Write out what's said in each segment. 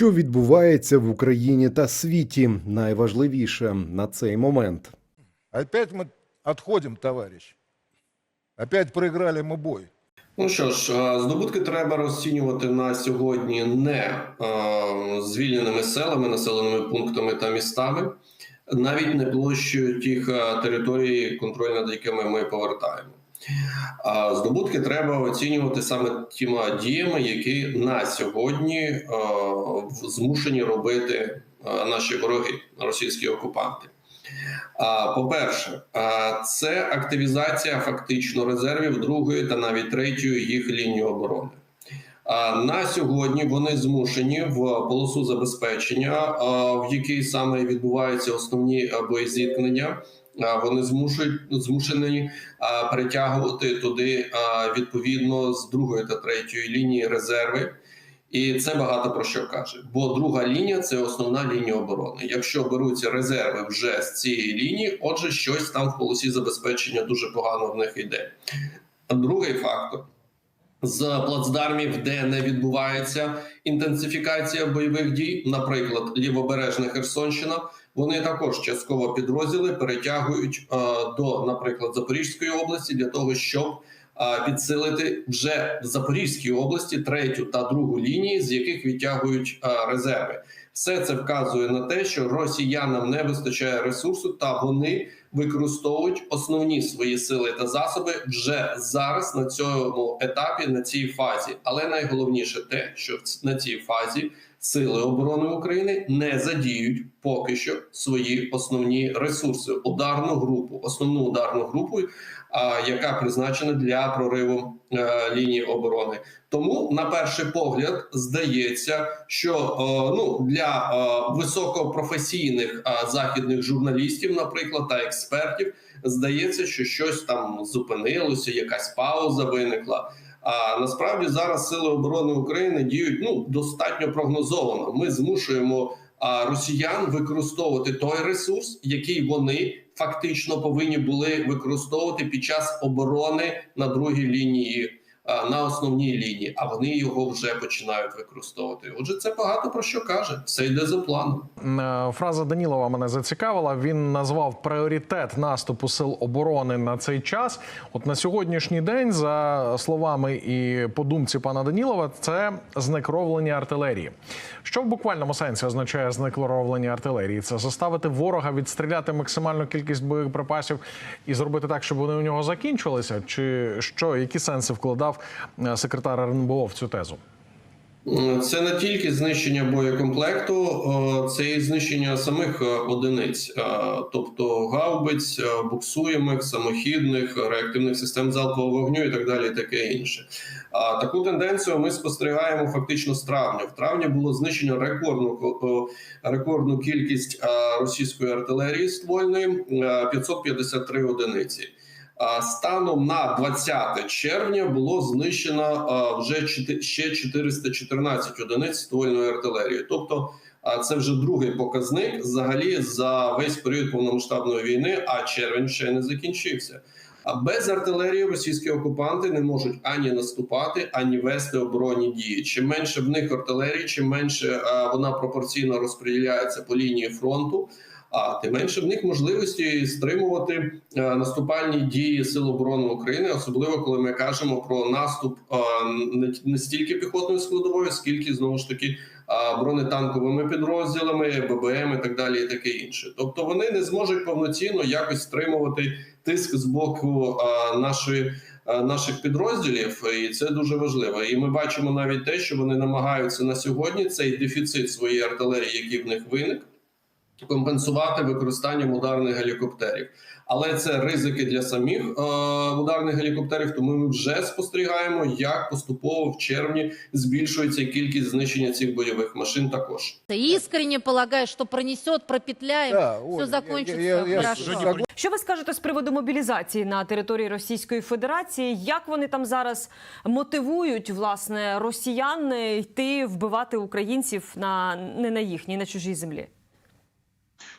Що відбувається в Україні та світі, найважливіше на цей момент. Опять мы отходим, товарищ. Опять проиграли мы бой. Ну що ж, здобутки треба розцінювати на сьогодні не звільненими селами, населеними пунктами та містами, навіть не площею тих територій, контроль над якими ми повертаємо. Здобутки треба оцінювати саме тіма діями, які на сьогодні е, змушені робити е, наші вороги, російські окупанти. По-перше, це активізація фактично резервів другої та навіть третьої їх лінії оборони. На сьогодні вони змушені в полосу забезпечення, в якій саме відбуваються основні а, боєзіткнення. Вони змушують змушені а, перетягувати туди відповідно з другої та третьої лінії резерви. І це багато про що каже. Бо друга лінія це основна лінія оборони. Якщо беруться резерви вже з цієї лінії, отже, щось там в полосі забезпечення дуже погано в них йде. Другий фактор. З плацдармів, де не відбувається інтенсифікація бойових дій, наприклад, лівобережна Херсонщина, вони також частково підрозділи перетягують е, до, наприклад, Запорізької області для того, щоб е, підсилити вже в Запорізькій області третю та другу лінії, з яких відтягують е, резерви. Все це вказує на те, що росіянам не вистачає ресурсу, та вони використовують основні свої сили та засоби вже зараз на цьому етапі, на цій фазі. Але найголовніше те, що на цій фазі сили оборони України не задіють поки що свої основні ресурси, ударну групу, основну ударну групу, а, яка призначена для прориву е, лінії оборони. Тому на перший погляд здається, що е, ну для е, високопрофесійних західних журналістів, наприклад, та експертів, здається, що щось там зупинилося, якась пауза виникла. А насправді зараз сили оборони України діють ну достатньо прогнозовано. Ми змушуємо росіян використовувати той ресурс, який вони фактично повинні були використовувати під час оборони на другій лінії. А, На основній лінії, а вони його вже починають використовувати. Отже, це багато про що каже. Все йде за планом. Е, Фраза Данілова мене зацікавила. Він назвав пріоритет наступу сил оборони на цей час. От на сьогоднішній день, за словами і по думці пана Данілова, це знекровлення артилерії. Що в буквальному сенсі означає знекровлення артилерії? Це заставити ворога відстріляти максимальну кількість боєприпасів і зробити так, щоб вони у нього закінчилися? Чи що, які сенси вкладав е, секретар РНБО в цю тезу? Це не тільки знищення боєкомплекту, е, це і знищення самих е, одиниць, е, тобто гаубиць, е, буксуємих, самохідних, реактивних систем залпового вогню і так далі, і таке інше. А таку тенденцію ми спостерігаємо фактично з травня. В травні було знищено рекордну е, рекордну кількість е, російської артилерії ствольної е, 553 одиниці. Станом на 20 червня було знищено вже ще 414 одиниць ствольної артилерії. Тобто, це вже другий показник взагалі за весь період повномасштабної війни. А червень ще не закінчився. А без артилерії російські окупанти не можуть ані наступати, ані вести оборонні дії. Чим менше в них артилерії, чим менше вона пропорційно розподіляється по лінії фронту. А тим менше в них можливості стримувати е, наступальні дії Сил оборони України, особливо коли ми кажемо про наступ е, не, стільки піхотною складовою, скільки знову ж таки е, бронетанковими підрозділами, ББМ і так далі, і таке інше. Тобто вони не зможуть повноцінно якось стримувати тиск з боку нашої. Наших підрозділів, і це дуже важливо. І ми бачимо навіть те, що вони намагаються на сьогодні цей дефіцит своєї артилерії, який в них виник, компенсувати використанням ударних гелікоптерів. Але це ризики для самих е, ударних гелікоптерів. Тому ми вже спостерігаємо, як поступово в червні збільшується кількість знищення цих бойових машин. Також Искренне полагаю, что пронесет, пропетляем, Да, все Оля, я- я- я Що ви скажете з приводу мобілізації на території Російської Федерації? Як вони там зараз мотивують власне росіян е, йти вбивати українців на не на їхній, на чужій землі?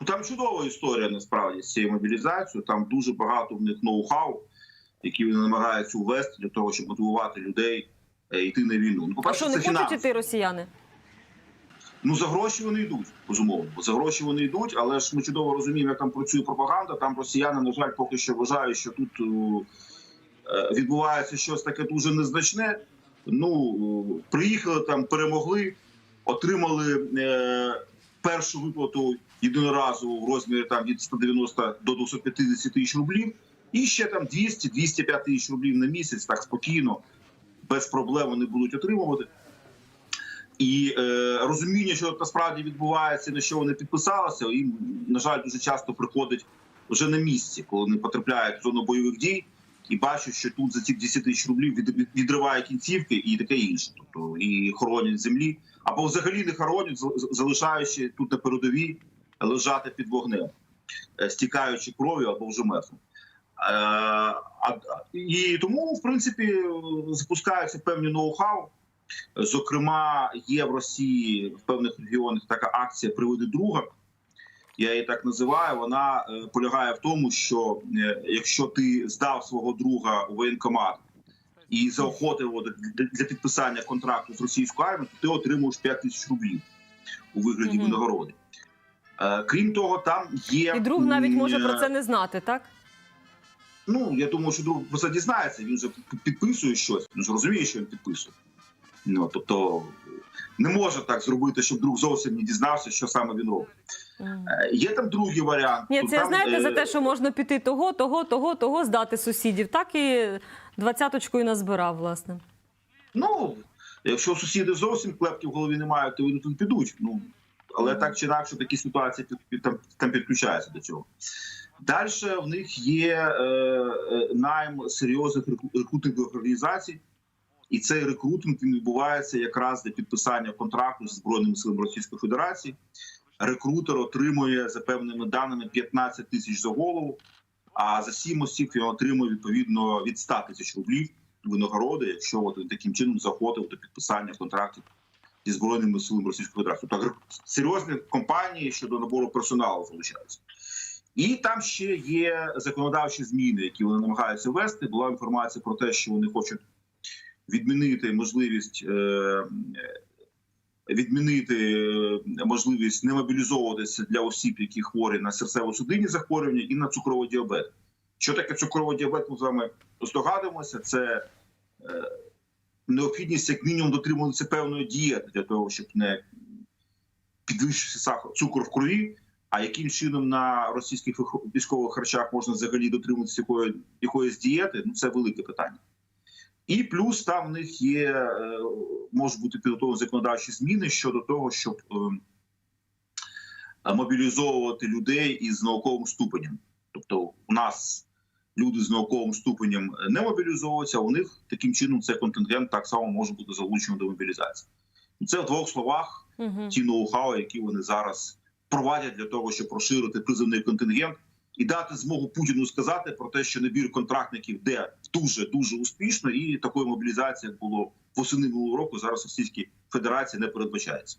Ну там чудова історія насправді з цією мобілізацією. Там дуже багато в них ноу-хау, які вони намагаються ввести для того, щоб мотивувати людей е, йти на війну. Ну, А що не хочуть фінанси. іти росіяни? Ну за гроші вони йдуть, безумовно. За гроші вони йдуть, але ж ми чудово розуміємо, як там працює пропаганда. Там росіяни, на жаль, поки що вважають, що тут е, відбувається щось таке дуже незначне. Ну приїхали там, перемогли, отримали е, першу виплату єдиноразову в розмірі там від 190 до 250 тисяч рублів, і ще там 200-205 тисяч рублів на місяць, так спокійно, без проблем вони будуть отримувати. І е, розуміння, що насправді відбувається, на що вони підписалися, їм, на жаль, дуже часто приходить вже на місці, коли вони потрапляють в зону бойових дій і бачать, що тут за ці 10 тисяч рублів від, від, відриває кінцівки і таке інше. Тобто і хоронять землі, або взагалі не хоронять, залишаючи тут на передовій лежати під вогнем, е, стікаючи кров'ю або вже мертвим. Е, і тому, в принципі, запускаються певні ноу-хау. Зокрема, є в Росії в певних регіонах така акція Приведи друга. Я її так називаю. Вона е, полягає в тому, що якщо ти здав свого друга у воєнкомат і заохотив для, підписання контракту з російською армією, то ти отримуєш 5 тисяч рублів у вигляді Мгм. винагороди. Е, крім того, там є І друг навіть може про це не знати, так? Ну, я думаю, що друг про це дізнається. Він же підписує щось. Він ж розуміє, що він підписує. Ну тобто не може так зробити, щоб друг зовсім не дізнався, що саме він робить. Е, Є там другий варіант. Ні, це там, знаєте е, за те, що можна піти того, того, того, того здати сусідів. Так і двадцяточкою назбирав, власне. Ну, якщо сусіди зовсім клепки в голові не мають, то вони тут підуть. Ну але так чи інакше, такі ситуації під, там, там підключаються до цього. Далі в них є е, е, найм серйозних рекру- рекрутингових організацій, і цей рекрутинг він відбувається якраз для підписання контракту з збройними силами Російської Федерації. Рекрутер отримує за певними даними 15 тисяч за голову, а за сім осіб він отримує відповідно від 100 тисяч рублів винагороди, якщо от таким чином заходив до підписання контрактів зі збройними силами Російської Федерації. Так серйозні компанії щодо набору персоналу залучаються. І там ще є законодавчі зміни, які вони намагаються ввести. Була інформація про те, що вони хочуть відмінити можливість. Е- Відмінити е, можливість не мобілізовуватися для осіб, які хворі на серцево-судинні захворювання і на цукровий діабет. Що таке цукровий діабет? Ми з вами здогадуємося. Це е, необхідність як мінімум дотримуватися певної дієти для того, щоб не підвищився цукор в крові. А яким чином на російських військових харчах можна взагалі дотримуватися якої, якоїсь дієти? Ну це велике питання. І плюс там в них є е, можуть бути підготовлені законодавчі зміни щодо того, щоб е, мобілізовувати людей із науковим ступенем. Тобто, у нас люди з науковим ступенем не мобілізовуються, у них таким чином цей контингент так само може бути залучений до мобілізації. Це в двох словах Угу. ті ноу-хау, які вони зараз провадять для того, щоб розширити призовний контингент і дати змогу Путіну сказати про те, що набір контрактників де дуже дуже успішно, і такої мобілізації, як було восени минулого року, зараз Російській Федерації не передбачається.